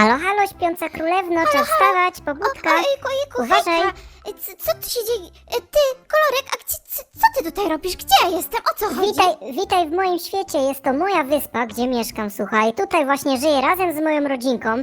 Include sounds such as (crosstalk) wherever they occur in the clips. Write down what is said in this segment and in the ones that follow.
Halo, halo, śpiąca królewno, czas wstawać, pobudka. Ojku, ojku, Uważaj. hejka. E, Co, co tu się dzieje? E, Ty, kolorek, a gdzie, co, co ty tutaj robisz? Gdzie ja jestem? O co chodzi? Witaj, witaj w moim świecie, jest to moja wyspa, gdzie mieszkam, słuchaj. Tutaj właśnie żyję razem z moją rodzinką. E,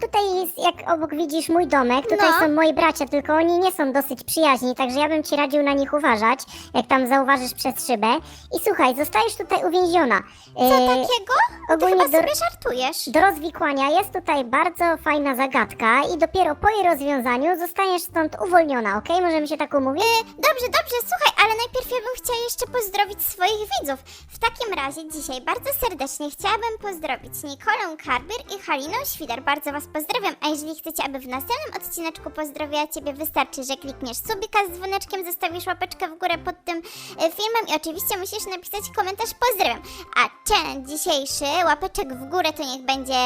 tutaj jest, jak obok widzisz, mój domek. Tutaj No. są moi bracia, tylko oni nie są dosyć przyjaźni, także ja bym ci radził na nich uważać, jak tam zauważysz przez szybę. I słuchaj, zostajesz tutaj uwięziona. E, Co takiego? Ty ogólnie chyba do- sobie żartujesz. Do rozwikłania jest tutaj bardzo fajna zagadka i dopiero po jej rozwiązaniu zostaniesz stąd uwolniona, okej? Możemy się tak umówić? E, Dobrze, dobrze, słuchaj, ale najpierw ja bym chciała jeszcze pozdrowić swoich widzów. W takim razie dzisiaj bardzo serdecznie chciałabym pozdrowić Nikolę Karbier i Halinę Świder. Bardzo Was pozdrawiam, a jeżeli chcecie, aby w następnym odcineczku pozdrowiła Ciebie, wystarczy, że klikniesz subika z dzwoneczkiem, zostawisz łapeczkę w górę pod tym e, filmem i oczywiście musisz napisać komentarz pozdrawiam. A challenge dzisiejszy, łapeczek w górę, to niech będzie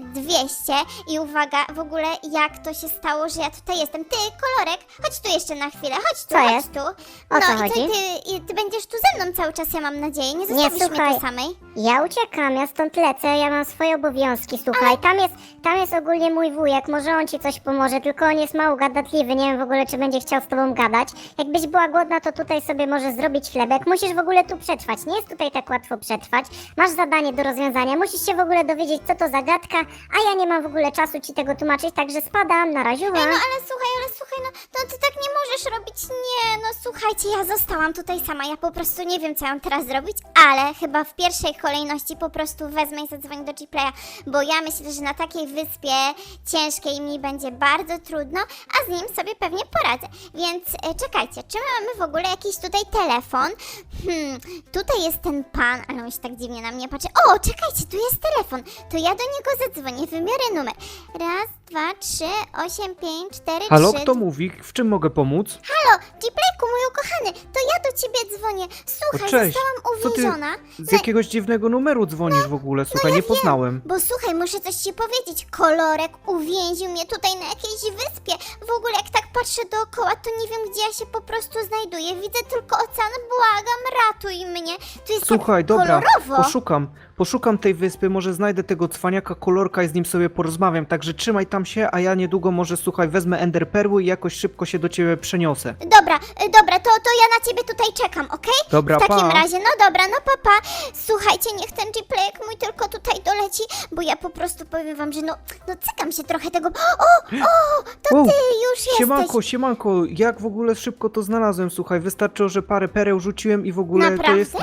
6200 i uwaga, w ogóle jak to się stało, że ja tutaj jestem. Ty, kolorek, chodź tu jeszcze na chwilę, chodź tu, Co chodź jest? tu. O no co i chodzi? co, ty, i ty będziesz tu ze mną cały czas, ja mam nadzieję, nie zostawisz mnie słuchaj. tu samej. Ja uciekam, ja stąd lecę, ja mam swoje obowiązki, słuchaj, tam jest, tam jest ogólnie mój wujek, może on ci coś pomoże, tylko on jest mało gadatliwy, nie wiem w ogóle, czy będzie chciał z tobą gadać. Jakbyś była głodna, to tutaj sobie może zrobić chlebek, musisz w ogóle tu przetrwać, nie jest tutaj tak łatwo przetrwać, masz zadanie do rozwiązania, musisz się w ogóle dowiedzieć, co to zagadka, a ja nie mam w ogóle czasu ci tego tłumaczyć, także spadam, na razie. Ej, no ale słuchaj, ale słuchaj, no, no ty tak nie możesz robić, nie, no słuchajcie, ja zostałam tutaj sama, ja po prostu nie wiem, co ja mam teraz zrobić, ale chyba w pierwszej kolejności po prostu wezmę i zadzwonię do Gplaya, bo ja myślę, że na takiej wyspie ciężkiej mi będzie bardzo trudno, a z nim sobie pewnie poradzę, więc e, czekajcie, czy my mamy w ogóle jakiś tutaj telefon? Hmm, tutaj jest ten pan, ale on się tak dziwnie na mnie patrzy, o, czekajcie, tu jest telefon, to ja do niego zadzwonię, wymiarę numer, raz, dwa, trzy, osiem, pięć, cztery, Halo, trzy, kto mówi? W czym mogę pomóc? Halo, Gplayku, mój ukochany, to ja do ciebie dzwonię. Słuchaj, O, cześć. zostałam Co ty uwięziona. z jakiegoś dziwnego numeru dzwonisz w ogóle? Słuchaj, ja nie poznałem. Bo słuchaj, muszę coś ci powiedzieć. Kolorek uwięził mnie tutaj na jakiejś wyspie. W ogóle jak tak patrzę dookoła, to nie wiem, gdzie ja się po prostu znajduję. Widzę tylko ocean. Błagam, ratuj mnie. Tu jest Słuchaj, tak dobra, kolorowo. poszukam. Poszukam tej wyspy, może znajdę tego cwaniaka kolorka i z nim sobie porozmawiam. Także trzymaj tam się, a ja niedługo może, słuchaj, wezmę Ender Perły i jakoś szybko się do ciebie przeniosę. Dobra, y, dobra, to, to ja na ciebie tutaj czekam, okej? Dobra, W takim pa. razie, no dobra, no papa. Słuchajcie, niech ten Gplayek mój tylko tutaj doleci, bo ja po prostu powiem wam, że no, no cykam się trochę tego. O, o, to Wow, ty już Siemanko, jesteś. siemanko, jak w ogóle szybko to znalazłem, słuchaj, wystarczyło, że parę pereł rzuciłem i w ogóle to Naprawdę? jest d-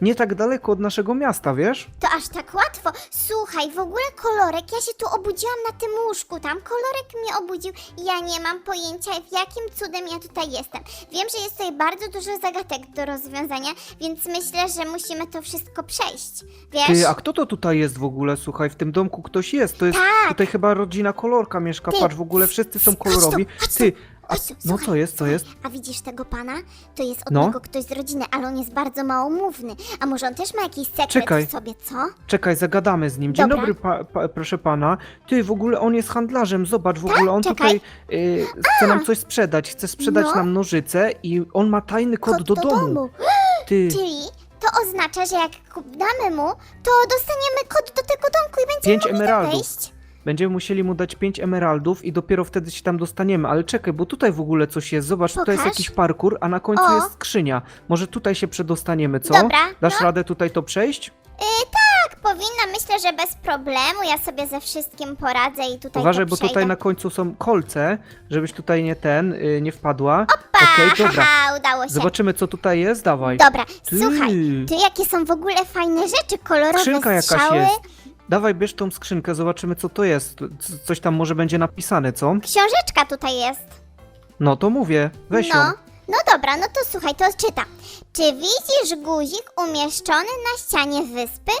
nie tak daleko od naszego miasta, wiesz? To aż tak łatwo. Słuchaj, w ogóle kolorek, ja się tu obudziłam na tym łóżku, tam kolorek mnie obudził. Ja nie mam pojęcia, w jakim cudem ja tutaj jestem. Wiem, że jest tutaj bardzo dużo zagadek do rozwiązania, więc myślę, że musimy to wszystko przejść. Wiesz? Ty, a kto to tutaj jest w ogóle? Słuchaj, w tym domku ktoś jest. To jest Tak. tutaj chyba rodzina kolorka mieszka. Ty, Patrz, w ogóle wszyscy są chodź tu, kolorowi. chodź tu, Ty, a, no słuchaj, co jest, co słuchaj. jest? A widzisz tego pana? To jest od No. niego ktoś z rodziny, ale on jest bardzo małomówny. A może on też ma jakiś sekret Czekaj. w sobie, co? Czekaj, zagadamy z nim. Dzień Dobra. dobry, pa, pa, proszę pana. Ty, w ogóle on jest handlarzem. Zobacz, w ogóle on Tak? czekaj. tutaj y, chce nam coś sprzedać. Chce sprzedać No. nam nożyce i on ma tajny kod, do, domu. (gasps) Ty, Czyli to oznacza, że jak kup- damy mu, to dostaniemy kod do tego domku i będziemy Pięć mogli tam emeraldów. wejść. Będziemy musieli mu dać pięć emeraldów i dopiero wtedy się tam dostaniemy. Ale czekaj, bo tutaj w ogóle coś jest. Zobacz, tutaj jest Pokaż. jakiś parkour, a na końcu O. jest skrzynia. Może tutaj się przedostaniemy, co? Dobra, Dasz no. radę tutaj to przejść? Yy, tak, powinna. Myślę, że bez problemu. Ja sobie ze wszystkim poradzę i tutaj Uważaj, to bo tutaj przejdę. na końcu są kolce, żebyś tutaj nie ten, y, nie wpadła. Pa, Okej, dobra. haha, udało się. Zobaczymy, co tutaj jest, dawaj. Dobra, Ty. słuchaj, tu jakie są w ogóle fajne rzeczy, kolorowe Skrzynka jakaś strzały. jest. Dawaj, bierz tą skrzynkę, zobaczymy, co to jest. C- Coś tam może będzie napisane, co? Książeczka tutaj jest. No to mówię, weź ją. No, no dobra, no to słuchaj, to czytam. Czy widzisz guzik umieszczony na ścianie wyspy?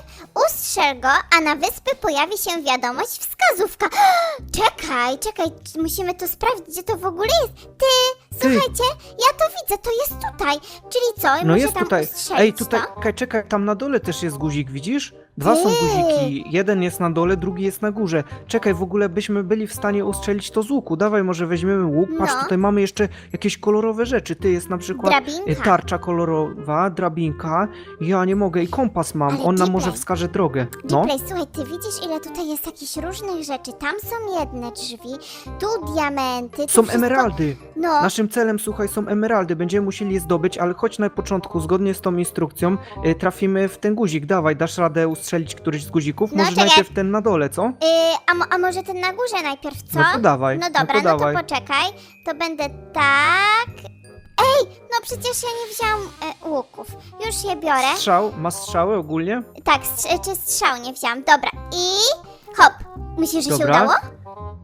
Ustrzel go, a na wyspy pojawi się wiadomość wskazówka. (gasps) Czekaj, czekaj, musimy to sprawdzić, gdzie to w ogóle jest. Ty, słuchajcie, ja to widzę, to jest tutaj. Czyli co? No Muszę jest tam tutaj. ustrzelić Ej, tutaj, to? czekaj, czekaj, tam na dole też jest guzik, widzisz? Dwa są guziki. Jeden jest na dole, drugi jest na górze. Czekaj, w ogóle byśmy byli w stanie ustrzelić to z łuku. Dawaj, może weźmiemy łuk. Patrz, No. tutaj mamy jeszcze jakieś kolorowe rzeczy. Ty jest na przykład y, Drabinka. tarcza kolorowa, drabinka. Ja nie mogę i kompas mam. Ale On nam może wskaże drogę. No. Gplay, słuchaj, ty widzisz ile tutaj jest jakichś różnych rzeczy. Tam są jedne drzwi, tu diamenty. Tu Są wszystko... emeraldy. No, Naszym celem, słuchaj, są emeraldy. Będziemy musieli je zdobyć, ale choć na początku, zgodnie z tą instrukcją, y, trafimy w ten guzik. Dawaj, dasz radę ustrzelić któryś z guzików? No, Może czekaj. najpierw ten na dole, co? yy, a, mo- a może ten na górze najpierw, co? No to dawaj. No no dobra, to no to, dawaj. poczekaj. To będę tak. Ej, no przecież ja nie wziąłam e, łuków. Już je biorę. Strzał? Ma strzały ogólnie? Tak, strz- czy strzał nie wziąłam. Dobra, i hop. Myślisz, że się Dobra. udało?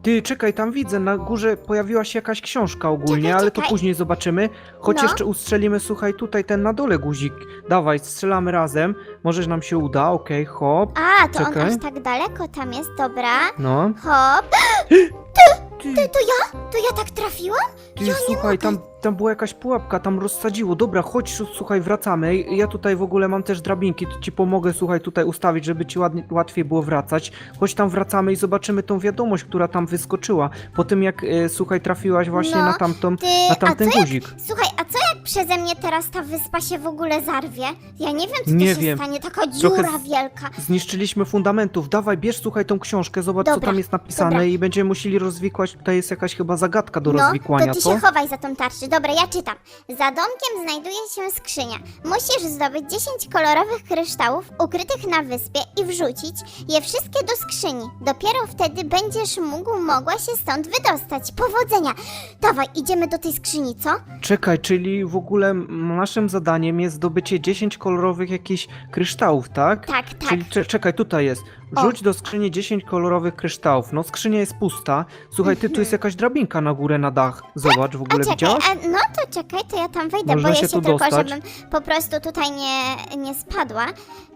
Ty, czekaj, tam widzę, na górze pojawiła się jakaś książka ogólnie, Czekaj, ale to czekaj. później zobaczymy. Choć No. jeszcze ustrzelimy, słuchaj, tutaj ten na dole guzik. Dawaj, strzelamy razem. Może nam się uda, okej, hop. A, to Czekaj. on aż tak daleko tam jest, dobra. No. Hop. (gasps) Ty, Ty, to ja? To ja tak trafiłam? ty ja nie słuchaj, mogę. tam, tam była jakaś pułapka, tam rozsadziło. Dobra, chodź, słuchaj, wracamy. Ja tutaj w ogóle mam też drabinki, to ci pomogę, słuchaj, tutaj ustawić, żeby ci ładnie, łatwiej było wracać. Chodź tam wracamy i zobaczymy tą wiadomość, która tam wyskoczyła. Po tym jak, e, słuchaj, trafiłaś właśnie No, na tamtą, Ty, na a tamten co jak, guzik. słuchaj, jak przeze mnie teraz ta wyspa się w ogóle zarwie? Ja nie wiem, co Nie to się wiem. stanie, taka Trochę dziura z- wielka. Zniszczyliśmy fundamentów. Dawaj, bierz słuchaj tą książkę, zobacz co Dobra, tam jest napisane dobra. i będziemy musieli rozwikłać. Tutaj jest jakaś chyba zagadka do No, rozwikłania, to ty co? się chowaj za tą tarczę. Dobra, ja czytam. Za domkiem znajduje się skrzynia. Musisz zdobyć 10 kolorowych kryształów ukrytych na wyspie i wrzucić je wszystkie do skrzyni. Dopiero wtedy będziesz mógł, mogła się stąd wydostać. Powodzenia! Dawaj, idziemy do tej skrzyni, co? Czekaj, czyli w ogóle m- naszym zadaniem jest zdobycie 10 kolorowych jakichś kryształów, tak? Tak, tak. Czyli cze- czekaj, tutaj jest. Rzuć do skrzyni 10 kolorowych kryształów. No skrzynia jest pusta. Słuchaj, ty tu jest jakaś drabinka na górę na dach. Zobacz, w A ogóle czekaj, widziałaś? a, no to czekaj, to ja tam wejdę, Można boję się się, tu tylko, dostać. żebym po prostu tutaj nie, nie spadła.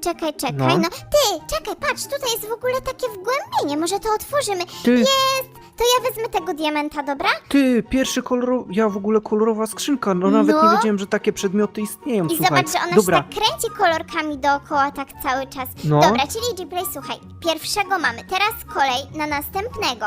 Czekaj, czekaj, No. no. Ty, czekaj, patrz, tutaj jest w ogóle takie wgłębienie, może to otworzymy. Ty, Jest! To ja wezmę tego diamenta, dobra? ty, pierwszy kolorowy, ja w ogóle kolorowa skrzynka. No nawet No. nie wiedziałem, że takie przedmioty istnieją, I słuchaj. zobacz, że ona Dobra, się tak kręci kolorkami dookoła tak cały czas. No. Dobra, czyli Gplay, słuchaj, pierwszego mamy, teraz kolej na następnego.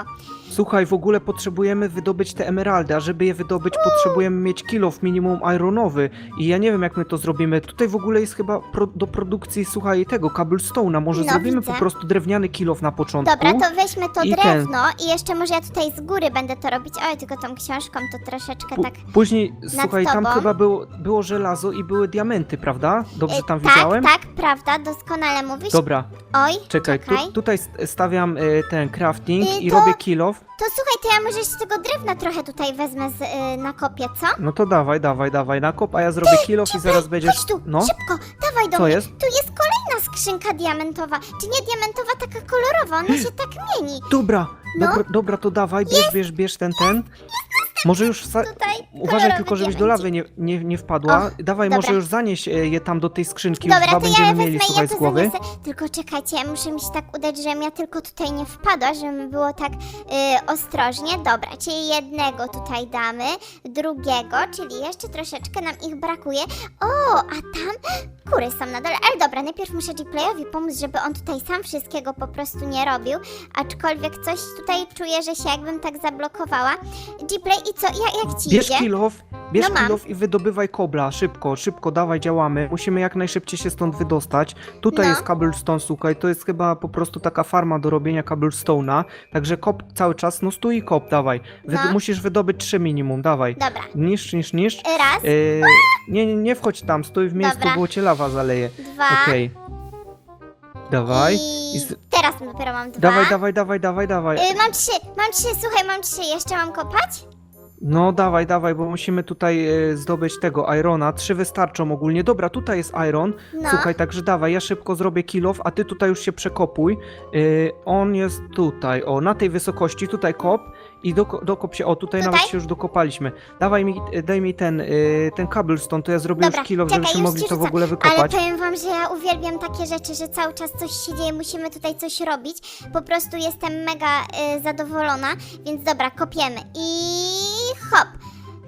Słuchaj, w ogóle potrzebujemy wydobyć te emeraldy, a żeby je wydobyć, potrzebujemy mieć kilof minimum ironowy. I ja nie wiem, jak my to zrobimy. Tutaj w ogóle jest chyba pro, do produkcji, słuchaj, tego, cobblestone'a. Może No, zrobimy widzę. po prostu drewniany kilof na początku? Dobra, to weźmy to I ten. drewno i jeszcze może ja tutaj z góry będę to robić. Oj, tylko tą książką to troszeczkę Pu- tak... Później, słuchaj, tam tobą. chyba było, było żelazo i były diamenty, prawda? Dobrze Y, tam tak, widziałem? tak, prawda, doskonale mówisz. Dobra, Oj, czekaj, tu, czekaj. tutaj st- stawiam y, ten crafting Y, i to- robię kilof. To słuchaj, to ja może jeszcze tego drewna trochę tutaj wezmę z, y, na kopie, co? No to dawaj, dawaj, dawaj, nakop, a ja zrobię kilof i zaraz będziesz... Chodź tu, No, szybko, dawaj do co mnie. jest? Tu jest kolejna skrzynka diamentowa. Czy nie diamentowa, taka kolorowa, ona się tak mieni. Dobra, No. dobra, dobra, to dawaj, bierz, bierz, bierz ten, ten. Może już wsa- Tutaj Uważaj kolorowy tylko, żebyś do diamencik. lawy nie, nie, nie wpadła. Dawaj, dobra. może już zanieś e, je tam do tej skrzynki, już Dobra, dwa to ja będziemy wezmę mieli, i ja słuchaj, to z głowy. zaniesę. Tylko czekajcie, ja muszę mi się tak udać, żebym ja tylko tutaj nie wpadła, żeby było tak y, ostrożnie. Dobra, czyli jednego tutaj damy, drugiego, czyli jeszcze troszeczkę nam ich brakuje. O, a tam kury są na dole. Ale dobra, najpierw muszę Gplayowi pomóc, żeby on tutaj sam wszystkiego po prostu nie robił. Aczkolwiek coś tutaj czuję, że się jakbym tak zablokowała. Gplay i co, ja, jak ci Bierz idzie? kilof, bierz No mam. kilof i wydobywaj kobla, szybko, szybko, dawaj, działamy. Musimy jak najszybciej się stąd wydostać. Tutaj No. jest cobblestone, słuchaj, to jest chyba po prostu taka farma do robienia cobblestone'a, także kop cały czas, no stój i kop, dawaj. Wydo- No. Musisz wydobyć trzy minimum, dawaj. Dobra, Niszcz, niszcz, niszcz. raz, Yy, nie, nie, nie wchodź tam, stój w miejscu, Dobra. bo cię lawa zaleje. dwa Okej. Dawaj. i I z- teraz dopiero mam dwa. Dawaj, dawaj, dawaj, dawaj, dawaj. Y, mam trzy, mam trzy, słuchaj, mam trzy, jeszcze mam kopać? No dawaj, dawaj, bo musimy tutaj e, zdobyć tego Irona. Trzy wystarczą ogólnie. Dobra, tutaj jest Iron. No. Słuchaj, także dawaj, ja szybko zrobię kilof, a ty tutaj już się przekopuj. E, on jest tutaj, o, na tej wysokości, tutaj kop i doko, dokop się, o, tutaj, Tutaj? nawet się już dokopaliśmy. Dawaj mi, e, daj mi ten, e, ten cobblestone, to ja zrobię Dobra, już kilof, czekaj, żebyśmy już mogli ci to w rzucam. ogóle Ale wykopać. powiem wam, że ja uwielbiam takie rzeczy, że cały czas coś się dzieje, musimy tutaj coś robić. Po prostu jestem mega y, zadowolona, więc dobra, kopiemy. I hop.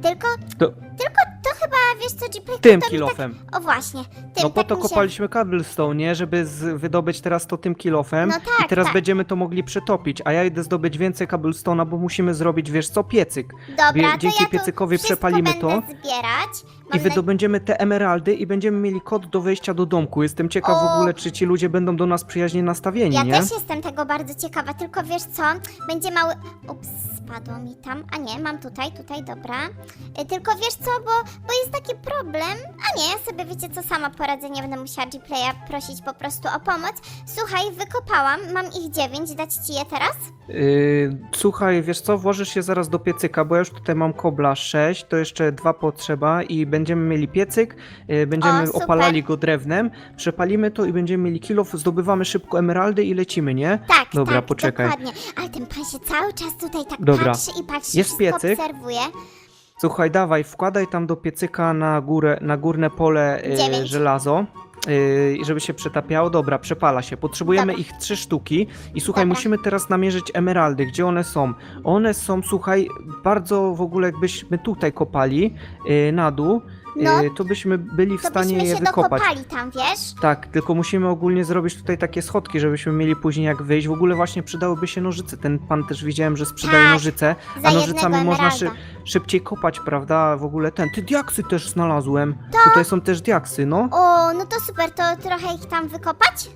Tylko, To- tylko to chyba, wiesz co, Gplay, Tym to mi kilofem. Tak, o właśnie, tym, No po tak to mi się... kopaliśmy cobblestone, nie? Żeby z, wydobyć teraz to tym kilofem. No tak, I teraz tak. będziemy to mogli przetopić, a ja idę zdobyć więcej cobblestone'a, bo musimy zrobić, wiesz co, piecyk. Dobra, Wie- to dzięki ja tu piecykowi wszystko przepalimy będę to. zbierać. I wydobędziemy te emeraldy i będziemy mieli kod do wejścia do domku. Jestem ciekaw w O! ogóle, czy ci ludzie będą do nas przyjaźnie nastawieni, Ja nie? też jestem tego bardzo ciekawa, tylko wiesz co, będzie mały... Ups, spadło mi tam, a nie, mam tutaj, tutaj, dobra. Y, Tylko wiesz co, bo, bo jest taki problem, a nie, ja sobie wiecie co, sama poradzę, nie będę musiała Gplaya prosić po prostu o pomoc. Słuchaj, wykopałam, mam ich dziewięć, dać ci je teraz? Yy, słuchaj, wiesz co, włożysz je zaraz do piecyka, bo ja już tutaj mam kobla 6, to jeszcze dwa potrzeba i będziemy mieli piecyk, yy, będziemy O, opalali go drewnem, przepalimy to i będziemy mieli kilof, zdobywamy szybko emeraldy i lecimy, nie? Tak, Dobra, tak, poczekaj. dokładnie. Ale ten pan się cały czas tutaj tak Dobra. patrzy i patrzy, Jest wszystko piecyk. obserwuje. Słuchaj, dawaj, wkładaj tam do piecyka na górę, na górne pole Dziewięć. żelazo. Yy, żeby się przetapiało, dobra, przepala się. Potrzebujemy Dobra. ich trzy sztuki i słuchaj, Dobra. musimy teraz namierzyć emeraldy. Gdzie one są? One są, słuchaj, bardzo w ogóle jakbyśmy tutaj kopali yy, na dół, No, yy, to byśmy byli w To stanie byśmy je się wykopać. dokopali tam, wiesz? Tak, tylko musimy ogólnie zrobić tutaj takie schodki, żebyśmy mieli później jak wyjść. W ogóle właśnie przydałyby się nożyce. Ten pan też widziałem, że sprzedaje Tak, nożyce, Za a jednego nożycami można szy emeralda. szybciej kopać, prawda? W ogóle ten. Ty diaksy też znalazłem. Tutaj są też diaksy, no. O, no to super, to trochę ich tam wykopać?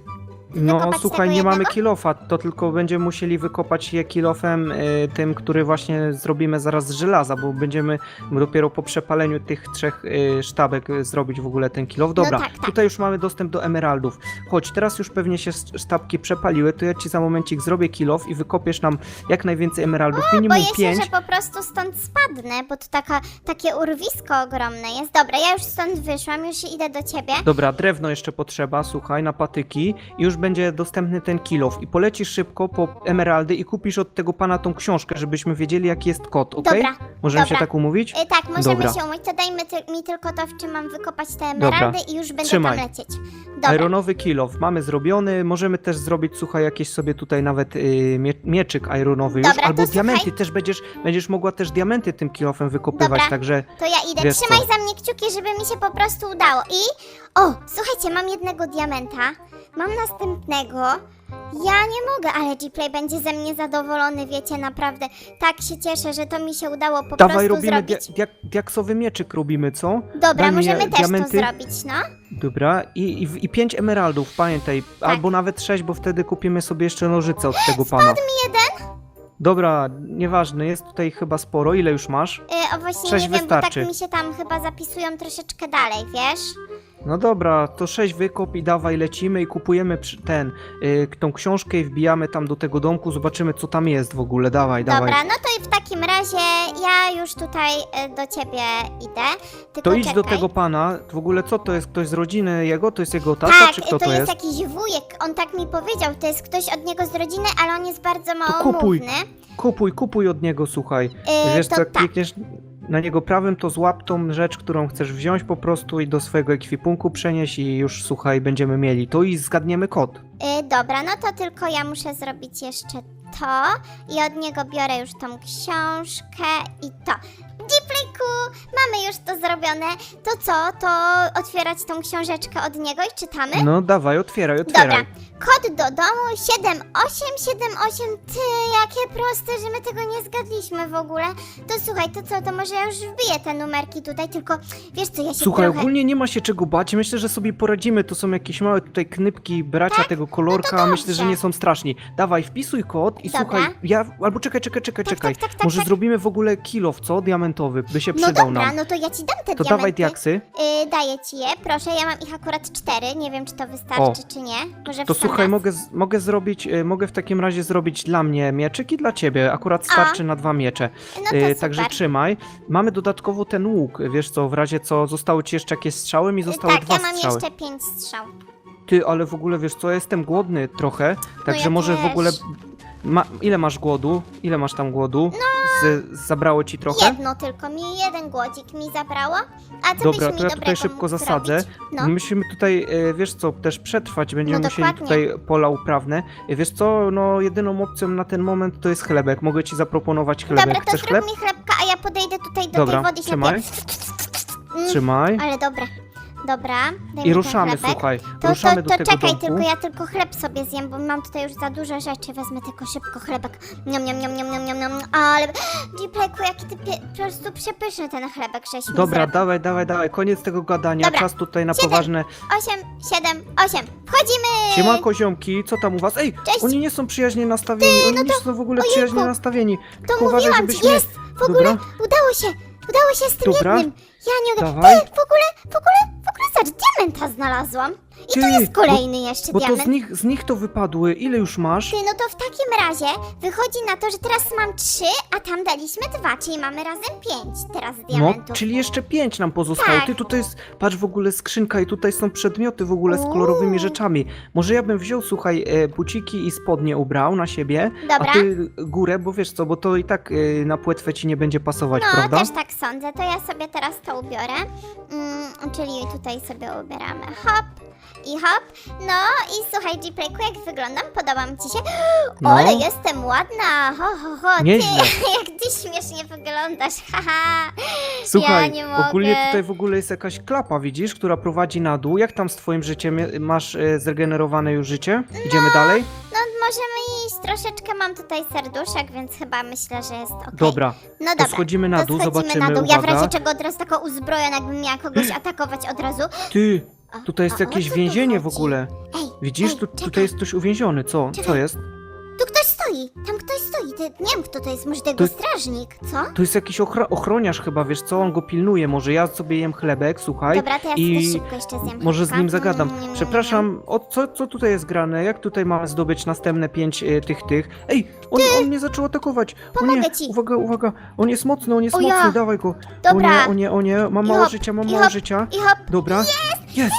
No wykopać słuchaj, tego nie mamy jednego? kilofa, to tylko będziemy musieli wykopać je kilofem y, tym, który właśnie zrobimy zaraz z żelaza, bo będziemy dopiero po przepaleniu tych trzech y, sztabek y, zrobić w ogóle ten kilof. Dobra, tak, tak. tutaj już mamy dostęp do emeraldów. Chodź, teraz już pewnie się sz- sztabki przepaliły, to ja ci za momencik zrobię kilof i wykopiesz nam jak najwięcej emeraldów, minimum Boję się, pięć. że po prostu stąd spadnę, bo to taka, takie urwisko ogromne jest. Dobra, ja już stąd wyszłam, już idę do ciebie. Dobra, drewno jeszcze potrzeba, słuchaj, na patyki i już będzie dostępny ten kilof i polecisz szybko po emeraldy i kupisz od tego pana tą książkę, żebyśmy wiedzieli jaki jest kod, ok? Dobra, Możemy dobra. się tak umówić? y, tak, możemy Dobra. się umówić, to dajmy ty, mi tylko to, w czym mam wykopać te emeraldy i już będę Trzymaj. tam lecieć. Dobra, Ironowy kilof mamy zrobiony, możemy też zrobić, słuchaj, jakieś sobie tutaj nawet y, mie mieczyk ironowy już, Dobra, to albo słuchaj. diamenty też będziesz, będziesz mogła też diamenty tym kilofem wykopywać, Dobra. także to ja idę. Wiesz Trzymaj co? za mnie kciuki, żeby mi się po prostu udało. I, o, słuchajcie, mam jednego diamenta, mam następnego. Ja nie mogę, ale Gplay będzie ze mnie zadowolony, wiecie, naprawdę. Tak się cieszę, że to mi się udało po dawaj prostu robimy dia zrobić. dia diaksowy mieczyk robimy, co? Dobra, Daj mi możemy też diamenty. to zrobić, no. Dobra, i, i, i pięć emeraldów, pamiętaj, Tak. albo nawet sześć, bo wtedy kupimy sobie jeszcze nożyce od tego pana. Jeden? Dobra, nieważne, jest tutaj chyba sporo, ile już masz? Yy, o właśnie Sześć nie wiem, wystarczy. bo tak mi się tam chyba zapisują troszeczkę dalej, wiesz? No dobra, to sześć wykop i dawaj, lecimy i kupujemy przy- ten, y, tą książkę i wbijamy tam do tego domku, zobaczymy co tam jest w ogóle, dawaj, dawaj. Dobra, no to i w takim razie ja już tutaj y, do ciebie idę. Tylko To idź do czekaj. tego pana, w ogóle co to jest, ktoś z rodziny jego, to jest jego tata, Tak, czy kto to, to, jest jakiś wujek, on tak mi powiedział, to jest ktoś od niego z rodziny, ale on jest bardzo kupuj. małomówny. Kupuj, kupuj od niego, słuchaj. Yy, Wiesz to co, jak tak. klikniesz na niego prawym, to złap tą rzecz, którą chcesz wziąć po prostu i do swojego ekwipunku przenieś i już, słuchaj, będziemy mieli to i zgadniemy kod. Y, dobra, no to tylko ja muszę zrobić jeszcze to i od niego biorę już tą książkę i to. Dipliku, mamy już to zrobione. To co, to otwierać tą książeczkę od niego i czytamy? No dawaj, otwieraj, otwieraj. Dobra, kod do domu 7878. Ty, jakie proste, że my tego nie zgadliśmy w ogóle. To słuchaj, to co, to może ja już wbiję te numerki tutaj, tylko wiesz co, ja się Słuchaj, trochę... ogólnie nie ma się czego bać. Myślę, że sobie poradzimy. To są jakieś małe tutaj knypki bracia tego kolorka. No to Myślę, że dobrze. nie są straszni. Dawaj, wpisuj kod i Dobra. słuchaj, ja. Albo czekaj, czekaj, czekaj, Tak, czekaj. tak, tak, tak, Może tak. zrobimy w ogóle kilof, co? Diamentowy, by się No przydał dobra, nam. no to ja ci dam te To diamenty. dawaj diaksy. Yy, daję ci je, proszę, ja mam ich akurat cztery, nie wiem czy to wystarczy czy nie. Może To sam słuchaj, raz. mogę, z- mogę zrobić, e, mogę w takim razie zrobić dla mnie mieczyk i dla ciebie. Akurat starczy na dwa miecze. No to super. Także trzymaj. Mamy dodatkowo ten łuk, wiesz co, w razie co zostały ci jeszcze jakieś strzały, mi Yy, zostały tak, dwa ja mam strzały. jeszcze pięć strzał. Ty, ale w ogóle wiesz co, ja jestem głodny trochę, także No ja może w też. ogóle. Ma, ile masz głodu? Ile masz tam głodu? Z, zabrało ci trochę? Jedno tylko, mi jeden głodzik mi zabrało. A co Dobra, byś mi to ja tutaj dobrego szybko mógł zasadzę. Zrobić? No. Musimy tutaj, e, wiesz co, też przetrwać, będziemy No musieli dokładnie. tutaj pola uprawne. E, Wiesz co, no jedyną opcją na ten moment to jest chlebek. Mogę ci zaproponować chlebek. Dobra, to Chcesz zrób chleb? mi chlebka, a ja podejdę tutaj do Dobra, tej wody i się trzymaj. napiję. Mm, Trzymaj. Ale dobre. Dobra, daj mi I ten ruszamy, chlebek. słuchaj. To, ruszamy to, do to tego czekaj, domku. tylko ja tylko chleb sobie zjem, bo mam tutaj już za dużo rzeczy. Wezmę tylko szybko chlebek. Niam, niam, niam, niam, niam, niam, niam. Ale... Gplayku, jaki ty pie... po prostu przepyszny ten chlebek, żeś mi Dobra, zrobił. dawaj, dawaj, dawaj, koniec tego gadania, Dobra, czas tutaj na siedem. poważne... Osiem, siedem, osiem. Wchodzimy! Siema koziomki, co tam u was? Ej, Cześć. oni nie są przyjaźnie nastawieni, oni nie są w ogóle ojejku, przyjaźnie nastawieni. To Tylko uważaj, mówiłam ci, żebyś nie- jest! W ogóle Dobra. udało się! Udało się z tym Dobra. jednym! Ja nie uda... Dawaj. Ty, w ogóle, w ogóle, w ogóle, zobacz, diamenta znalazłam! I Ty, tu jest bo- kolejny jeszcze Bo to diament. z nich, z nich to wypadły, ile już masz? Ty, no to w takim razie wychodzi na to, że teraz mam trzy, a tam daliśmy dwa, czyli mamy razem pięć teraz No, diamentów. czyli jeszcze pięć nam pozostało. Tak. Ty tutaj jest, patrz w ogóle skrzynka i tutaj są przedmioty w ogóle z Uuu. kolorowymi rzeczami. Może ja bym wziął, słuchaj, e, buciki i spodnie ubrał na siebie, Dobra. a ty górę, bo wiesz co, bo to i tak e, na płetwę ci nie będzie pasować, No, prawda? też tak sądzę, to ja sobie teraz to ubiorę. Mm, czyli tutaj sobie ubieramy hop i hop. No i słuchaj, Gplayku, jak wyglądam? Podoba mi ci się? (gasps) No. Ale jestem ładna! Ho, ho, ho! Nieźle. Ty, (laughs) jak ty śmiesznie wyglądasz, (laughs) haha! Słuchaj, ja nie mogę. ogólnie tutaj w ogóle jest jakaś klapa, widzisz, która prowadzi na dół. Jak tam z twoim życiem? Masz e, zregenerowane już życie? Idziemy dalej? No, możemy iść troszeczkę, mam tutaj serduszek, więc chyba myślę, że jest ok. Dobra, no dobra. schodzimy na to dół, schodzimy zobaczymy, na dół. Ja w uwaga. razie czego od razu taką uzbrojona, jakbym miała kogoś atakować od razu. Ty, tutaj jest jakieś więzienie w ogóle. Widzisz, tu, tutaj jest ktoś uwięziony. Co? Co jest? Nie wiem kto to jest, może tego To- strażnik, co? Tu jest jakiś ochro ochroniarz chyba, wiesz co? On go pilnuje. Może ja sobie jem chlebek, słuchaj. Dobra, to ja sobie szybko jeszcze zjem Może z chlebka. nim zagadam. Mm, mm, Przepraszam, o co, co tutaj jest grane? Jak tutaj mamy zdobyć następne pięć e, tych, tych? Ej, on, on mnie zaczął atakować. o Pomogę nie, ci. uwaga, uwaga. On jest mocny, on jest O ja. mocny, dawaj go. Dobra. O nie, o nie, o nie, mam I mało hop, życia, mam i mało hop, życia. I hop, Dobra, jest.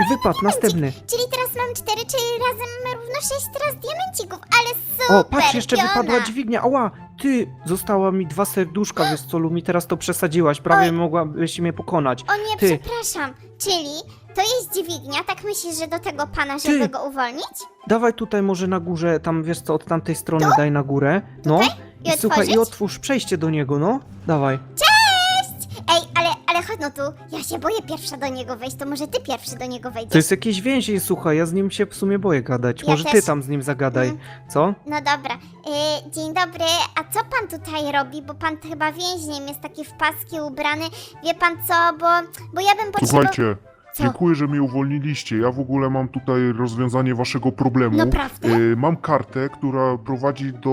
I wypadł, następny. czyli teraz mam cztery, czyli razem równo sześć teraz diamencików, ale super, O, patrz, jeszcze piona. wypadła dźwignia. Ała, ty, została mi dwa serduszka, wiesz co, mi teraz to przesadziłaś. Prawie Oj. mogłabyś mnie pokonać. O nie, Ty. przepraszam, czyli to jest dźwignia, tak myślisz, że do tego pana, Ty. żeby go uwolnić? Dawaj tutaj może na górze, tam wiesz co, od tamtej strony daj na górę. No. I I słuchaj, i otworzyć? otwórz przejście do niego, no. Dawaj. Ej, chodź no tu, ja się boję pierwsza do niego wejść, to może ty pierwszy do niego wejdziesz? To jest jakiś więzień, słuchaj, ja z nim się w sumie boję gadać. Ja może też. ty tam z nim zagadaj. Mm. Co? No dobra. Y, dzień dobry, a co pan tutaj robi? Bo pan chyba więźniem jest taki w paski ubrany. Wie pan co, bo, bo ja bym potrzebował... Słuchajcie, Co? dziękuję, że mnie uwolniliście. Ja w ogóle mam tutaj rozwiązanie waszego problemu. Naprawdę? Y, mam kartę, która prowadzi do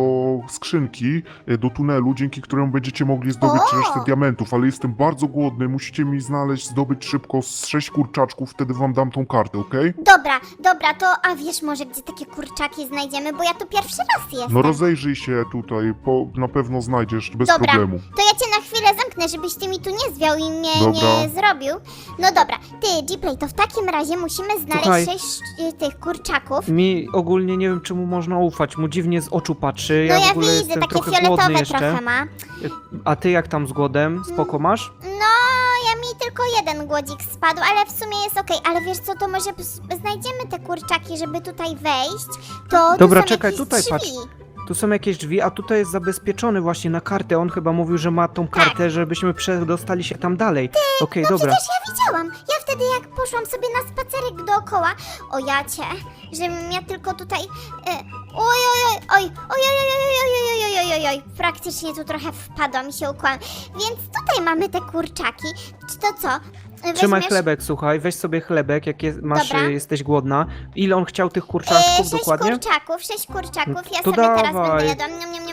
skrzynki, y, do tunelu, dzięki któremu będziecie mogli zdobyć O! resztę diamentów, ale jestem bardzo głodny, musicie mi znaleźć, zdobyć szybko z sześć kurczaczków, wtedy wam dam tą kartę, okej? Dobra, dobra, to a wiesz może gdzie takie kurczaki znajdziemy, bo ja tu pierwszy raz jestem. No rozejrzyj się tutaj, po, na pewno znajdziesz bez Dobra. problemu. To ja cię na chwilę zamknę, żebyś ty mi tu nie zwiał i mnie Dobra. nie zrobił. No dobra, ty, Gplay, to w takim razie musimy znaleźć Słuchaj. sześć y, tych kurczaków. Mi ogólnie nie wiem, czemu można ufać. Mu dziwnie z oczu patrzy. No ja ja, w ogóle widzę, jestem takie trochę głodny fioletowe jeszcze. trochę ma. A ty jak tam z głodem? Spoko masz? No, ja mi tylko jeden głodzik spadł, ale w sumie jest okej. Ale wiesz co, to może ps- znajdziemy te kurczaki, żeby tutaj wejść. To Dobra, tu są czekaj, jakieś tutaj drzwi. patrz. Tu są jakieś drzwi, a tutaj jest zabezpieczony właśnie na kartę. On chyba mówił, że ma tą Tak. kartę, żebyśmy przedostali się tam dalej. Okej, No dobra. przecież ja widziałam. Ja wtedy jak poszłam sobie na spacerek dookoła, o jacie, żebym ja tylko tutaj... E, oj, oj, oj, oj, oj, oj, oj, oj, oj, oj, oj, oj, oj, praktycznie tu trochę wpadłam i się ukłam. Więc tutaj mamy te kurczaki. Czy to co? E, Trzymaj weźmiesz- chlebek, słuchaj, weź sobie chlebek, jak jest, masz, Dobra. e, jesteś głodna. Ile on chciał tych E, kurczaczków sześć dokładnie? kurczaków, sześć kurczaków. Ja To sobie teraz dawaj. będę jadła. Niam, niam,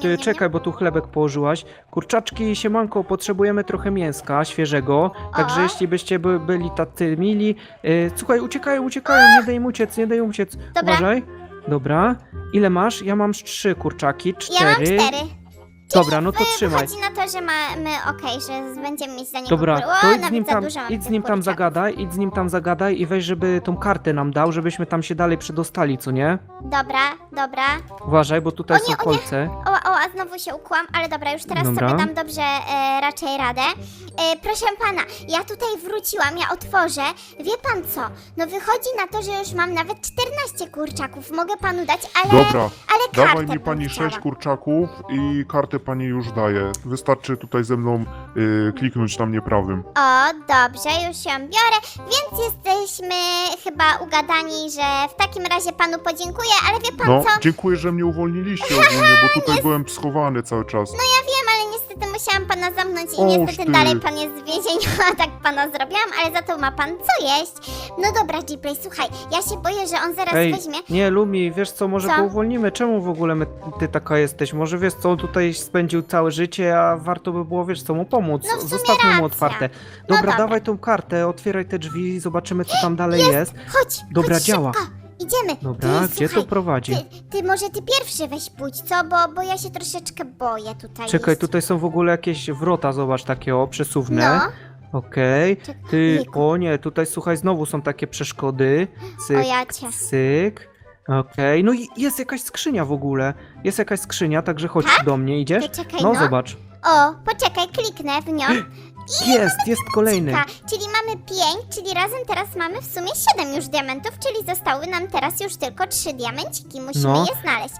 Ty, czekaj, bo tu chlebek położyłaś. Kurczaczki, siemanko, potrzebujemy trochę mięska świeżego. Także O. jeśli byście by, byli tacy mili. E, słuchaj, uciekają, uciekają, nie daj im uciec, nie daj im uciec. Dobra. Uważaj. Dobra. Ile masz? Ja mam trzy kurczaki, cztery. Ja mam cztery. Dobra, no to Y, trzymaj. Wychodzi na to, że mamy, okej, że będziemy mieć za niego Dobra, kur- to o, idź z nawet nim za tam, dużo mam idź z tych nim tam zagadaj, idź z nim tam zagadaj i weź, żeby tą kartę nam dał, żebyśmy tam się dalej przedostali, co nie? Dobra, dobra. Uważaj, bo tutaj O nie, są o nie. kolce. O, o, a znowu się ukłam, ale dobra, już teraz Dobra. sobie dam dobrze e, raczej radę. E, proszę pana, ja tutaj wróciłam, ja otworzę. Wie pan co? No wychodzi na to, że już mam nawet 14 kurczaków. Mogę panu dać, ale, Dobra, ale Dawaj kartę mi bym pani chciała. sześć kurczaków i kartę pani już daje. Wystarczy tutaj ze mną y, kliknąć na mnie prawym. O, dobrze, już ją biorę, więc jesteśmy chyba ugadani, że w takim razie panu podziękuję, ale wie pan No, co? dziękuję, że mnie uwolniliście ogólnie, bo (laughs) tutaj byłem schowany cały czas. Ja wiem, niestety musiałam pana zamknąć i Oż niestety ty. dalej pan jest w więzieniu, (laughs) a tak pana zrobiłam, ale za to ma pan co jeść. No dobra, Gplay, słuchaj, ja się boję, że on zaraz Ej, weźmie. nie, Lumi, wiesz co, może Co? go uwolnimy? Czemu w ogóle my, ty taka jesteś? Może wiesz co, on tutaj spędził całe życie, a warto by było, wiesz co, mu pomóc. No w sumie Zostawmy mu racja. otwarte. No Dobra, dobra. dawaj tą kartę, otwieraj te drzwi, zobaczymy co tam dalej jest. Chodź, Dobra, chodź działa. szybko. Idziemy. Dobra, ty, gdzie to słuchaj, prowadzi? Ty, ty może ty pierwszy weź pójdź, co? Bo, bo ja się troszeczkę boję tutaj Czekaj, iść. tutaj są w ogóle jakieś wrota, zobacz, takie o, przesuwne. No, Okej. Ty, ojejku. o nie, tutaj słuchaj, znowu są takie przeszkody. o Cyk, ja cię. cyk. Okej, no i jest jakaś skrzynia w ogóle. Jest jakaś skrzynia, także chodź do mnie, idziesz? To czekaj, No no. zobacz. O, poczekaj, kliknę w nią. (gasps) Jest, jest kolejny. Czyli mamy 5, czyli razem teraz mamy w sumie 7 już diamentów, czyli zostały nam teraz już tylko 3 diamenciki. Musimy No. je znaleźć.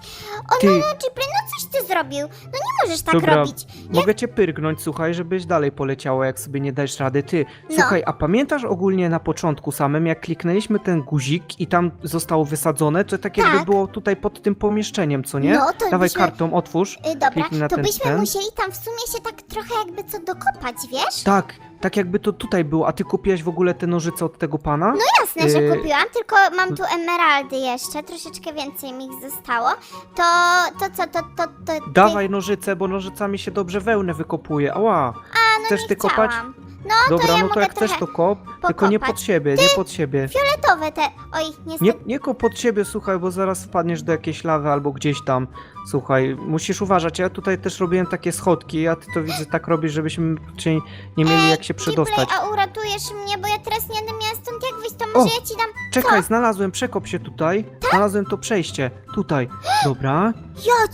O Ty. no, no, no coś ty zrobił. No nie możesz tak Dobra, robić. Mogę cię pyrgnąć, słuchaj, żebyś dalej poleciała, jak sobie nie dajesz rady. Ty, No. słuchaj, a pamiętasz ogólnie na początku samym, jak kliknęliśmy ten guzik i tam zostało wysadzone, to tak jakby Tak. było tutaj pod tym pomieszczeniem, co nie? No, to Dawaj byśmy- kartą, otwórz. Y, dobra, Kliknij na to ten byśmy ten. musieli tam w sumie się tak trochę jakby co dokopać, wiesz? Tak, tak jakby to tutaj było. A ty kupiłaś w ogóle te nożyce od tego pana? No jasne, że Y- kupiłam, tylko mam tu emeraldy jeszcze, troszeczkę więcej mi ich zostało. To, to co, to, to, to... Dawaj nożyce, bo nożycami się dobrze wełnę wykopuje. Ała. A, no chcesz nie ty kopać? chciałam. No, Dobra, to ja no to mogę jak chcesz trochę to kop, tylko nie pokopać. pod siebie, nie pod siebie. Fioletowe te... Oj, niestety... Nie, nie kop pod siebie, słuchaj, bo zaraz wpadniesz do jakiejś lawy albo gdzieś tam. Słuchaj, musisz uważać. Ja tutaj też robiłem takie schodki, a ty to widzę tak robisz, żebyśmy cię nie mieli jak się przedostać. A uratujesz mnie, bo ja teraz nie będę miała stąd jak wyjść, to może O! ja ci dam... Czekaj, znalazłem, przekop się tutaj. Tak? Znalazłem to przejście. Tutaj. Dobra,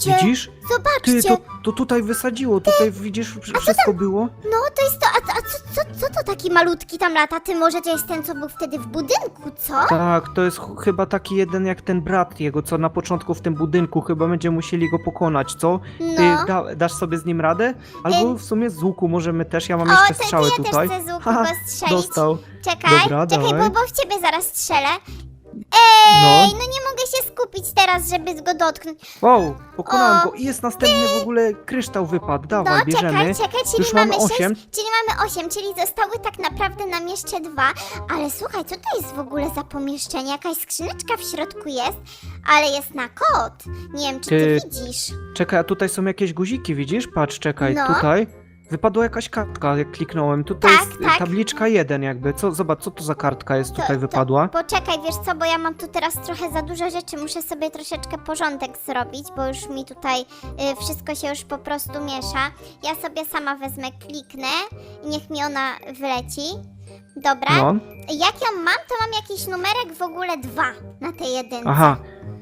widzisz? Ty, Zobaczcie! to, to tutaj wysadziło, tutaj widzisz, wsz- wszystko było? No, to jest to... A, a co, co, co to taki malutki tam lata? Ty może to jest ten, co był wtedy w budynku, co? Tak, to jest ch- chyba taki jeden jak ten brat jego, co na początku w tym budynku, chyba będziemy musieli go pokonać, co? Ty No. da, dasz sobie z nim radę? Albo w sumie z łuku możemy też, ja mam O, jeszcze to, to strzały ja tutaj. też chcę z łuku Haha. Dostał. Czekaj, Dobra, czekaj, dawaj. bo, bo w ciebie zaraz strzelę. No. Ej, no nie mogę się skupić teraz, żeby go dotknąć. Wow, pokonałem O, go i jest następny w ogóle kryształ wypadł. Dawaj, No, bierzemy. czekaj, czekaj, czyli Już mamy mamy sześć, osiem. czyli mamy 8, czyli zostały tak naprawdę nam jeszcze dwa. Ale słuchaj, co to jest w ogóle za pomieszczenie? Jakaś skrzyneczka w środku jest, ale jest na kod. Nie wiem, czy ty, Ty- widzisz. Czekaj, a tutaj są jakieś guziki, widzisz? Patrz, czekaj, No. tutaj. Wypadła jakaś kartka, jak kliknąłem. Tutaj Tak, jest tak. tabliczka 1 jakby. Co, zobacz, co to za kartka jest tutaj wypadła? Poczekaj, wiesz co, bo ja mam tu teraz trochę za dużo rzeczy, muszę sobie troszeczkę porządek zrobić, bo już mi tutaj y, wszystko się już po prostu miesza. Ja sobie sama wezmę, kliknę i niech mi ona wleci. Dobra, No. jak ją mam, to mam jakiś numerek w ogóle dwa na tej jedynce. Aha.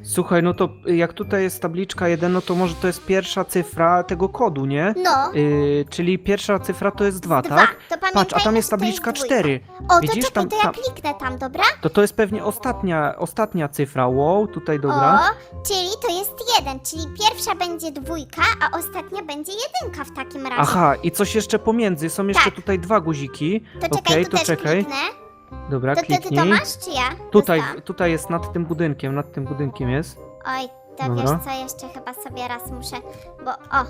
Słuchaj, no to y, jak tutaj jest tabliczka 1, no to może to jest pierwsza cyfra tego kodu, nie? No, Yy, czyli pierwsza cyfra to jest 2, dwa. tak? To Patrz, a tam jest że to tabliczka dwójka. 4. O, to Widzisz, czekaj, tam- to ja tam- kliknę tam, dobra? To to jest pewnie ostatnia, ostatnia cyfra. Wow, tutaj dobra. O, czyli to jest jeden, czyli pierwsza będzie dwójka, a ostatnia będzie jedynka w takim razie. Aha, i coś jeszcze pomiędzy. Są jeszcze Tak. tutaj dwa guziki. To czekaj, Okej, tu to też czekaj. kliknę. Dobra, To ty, ty kliknij. to masz, czy ja? Tutaj, Dostałam. tutaj jest nad tym budynkiem, nad tym budynkiem jest. Oj, to Dobra. wiesz co, jeszcze chyba sobie raz muszę, bo o.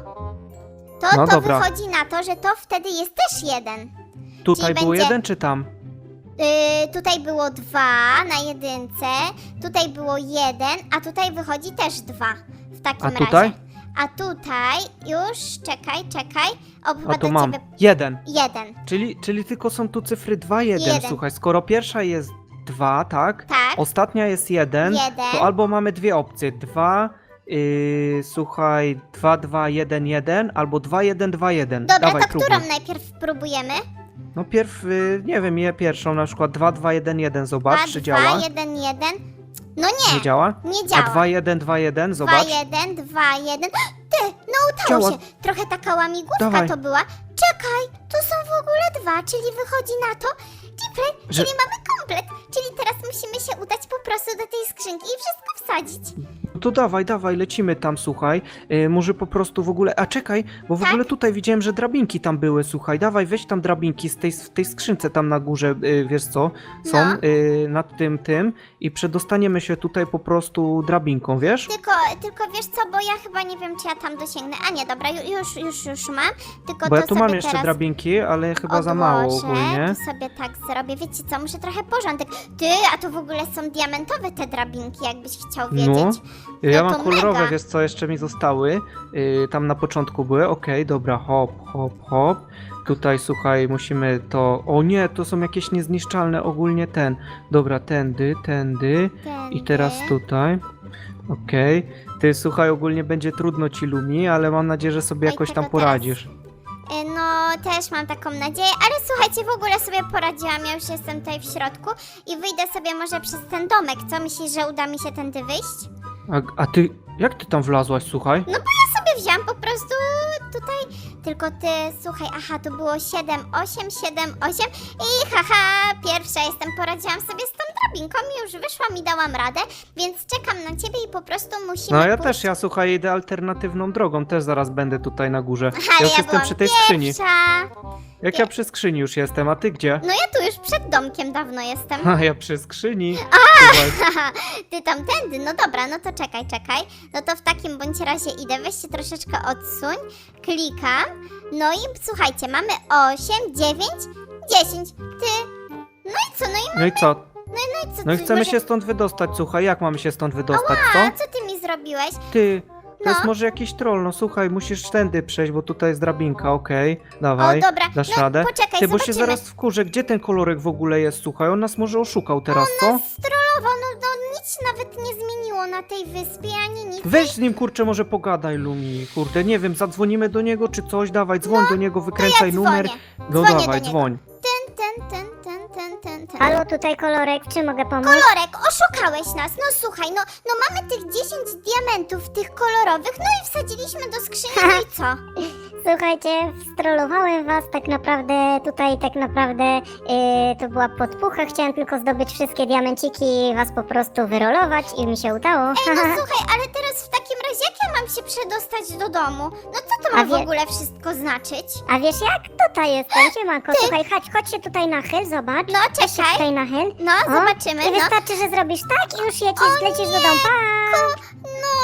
To, No to dobra. wychodzi na to, że to wtedy jest też jeden. Tutaj było będzie- jeden czy tam? Yy, tutaj było dwa na jedynce, tutaj było jeden, a tutaj wychodzi też dwa w takim A razie. tutaj? A tutaj już, czekaj, czekaj. O, chyba A to do mam. ciebie Jeden. jeden. Czyli, czyli tylko są tu cyfry 2, 1. Jeden. Słuchaj, skoro pierwsza jest 2, tak? Tak. Ostatnia jest 1. Jeden. To albo mamy dwie opcje. 2, yy, słuchaj, 2, 2, 1, 1, albo 2, 1, 2, 1. Dobra, Dawaj, to próbuj. którą najpierw próbujemy? No pierw, y, nie wiem, je pierwszą, na przykład 2, 2, 1, 1, zobacz, czy działa. jeden, jeden. No nie, Nie działa? nie działa. A 2, 1, 2, 1, Dwa, zobacz. jeden, dwa, jeden. Ty, no udało Działa. się. Trochę taka łamigłówka Dawaj. to była. Czekaj, tu są w ogóle dwa, czyli wychodzi na to, Gplay, Że- czyli mamy komplet. Czyli teraz musimy się udać po prostu do tej skrzynki i wszystko wsadzić. To dawaj, dawaj, lecimy tam, słuchaj. Y, może po prostu w ogóle. A czekaj, bo w Tak? ogóle tutaj widziałem, że drabinki tam były, słuchaj. Dawaj, weź tam drabinki z tej, w tej skrzynce tam na górze, y, wiesz co? Są No. y, nad tym, tym i przedostaniemy się tutaj po prostu drabinką, wiesz? Tylko, tylko wiesz co, bo ja chyba nie wiem, czy ja tam dosięgnę. A nie, dobra, ju- już, już, już mam. Tylko Bo ja to tu sobie mam jeszcze teraz drabinki, ale chyba za mało odłożę, ogólnie. To sobie tak zrobię. Wiecie co, muszę trochę porządek. Ty, a to w ogóle są diamentowe te drabinki, jakbyś chciał No. wiedzieć. Ja No mam to kolorowe, mega. wiesz co, jeszcze mi zostały. Yy, tam na początku były. Okej, dobra, hop, hop, hop. Tutaj, słuchaj, musimy to... O nie, to są jakieś niezniszczalne ogólnie ten. Dobra, tędy, tędy. I teraz Tędy. tutaj. Okej. Ty, słuchaj, ogólnie będzie trudno ci, Lumi, ale mam nadzieję, że sobie jakoś tam poradzisz. E, No, też mam taką nadzieję, ale słuchajcie, w ogóle sobie poradziłam, ja już jestem tutaj w środku i wyjdę sobie może przez ten domek. Co myślisz, że uda mi się tędy wyjść? A, a ty, jak ty tam wlazłaś, słuchaj? No bo ja sobie wziąłam po prostu tutaj, tylko ty, słuchaj, aha, to było 7, 8, 7, 8 i haha, pierwsza jestem, poradziłam sobie z tą drabinką i już wyszłam i dałam radę, więc czekam na ciebie i po prostu musimy No ja pójść- też, ja słuchaj, idę alternatywną drogą, też zaraz będę tutaj na górze. Aha, ja już ja jestem byłam przy tej skrzyni. pierwsza. Jak ja przy skrzyni już jestem, a ty gdzie? No ja tu już przed domkiem dawno jestem. (laughs) A ja przy skrzyni. Słuchaj. Haha, (laughs) ty tamtędy, no dobra, no to czekaj, czekaj. No to w takim bądź razie idę, weź się troszeczkę odsuń, klikam. No i słuchajcie, mamy 8, 9, 10. Ty, no i co, no i, No i co? no i, no i co No i ty, chcemy może- się stąd wydostać, słuchaj, jak mamy się stąd wydostać, A co? co ty mi zrobiłeś? Ty, to No. jest może jakiś troll, no słuchaj, musisz tędy przejść, bo tutaj jest drabinka, okej, dawaj, o dobra, dasz no radę. poczekaj, Ty, bo się zobaczymy. zaraz wkurzę, gdzie ten kolorek w ogóle jest, słuchaj, on nas może oszukał teraz, co? Strollował, no, no nic się nawet nie zmieniło na tej wyspie, ani nic. Weź z nim, kurczę, może pogadaj, Lumi, kurde, nie wiem, zadzwonimy do niego czy coś, dawaj, dzwoń do niego, wykręcaj numer. No Dzwonię do dawaj, niego. dzwoń. Ten, ten, ten, ten. Halo, tutaj kolorek, czy mogę pomóc? Kolorek, oszukałeś nas. No słuchaj, no, no mamy tych 10 diamentów, tych kolorowych, no i wsadziliśmy do skrzyni, (laughs) no i co? Słuchajcie, strollowałem was, tak naprawdę tutaj tak naprawdę yy, to była podpucha, chciałem tylko zdobyć wszystkie diamenciki i was po prostu wyrolować i mi się udało. Ej, no (laughs) słuchaj, ale teraz w takim razie jak ja mam się przedostać do domu? No co to A ma wie- w ogóle wszystko znaczyć? A wiesz jak? Tutaj jestem, siemanko, słuchaj, chodź, chodź się tutaj nachyl, zobacz. No Chodź się czekaj, tutaj nachyl. no zobaczymy, I no. wystarczy, że zrobisz tak i już lecisz, lecisz do domu. Pa! No,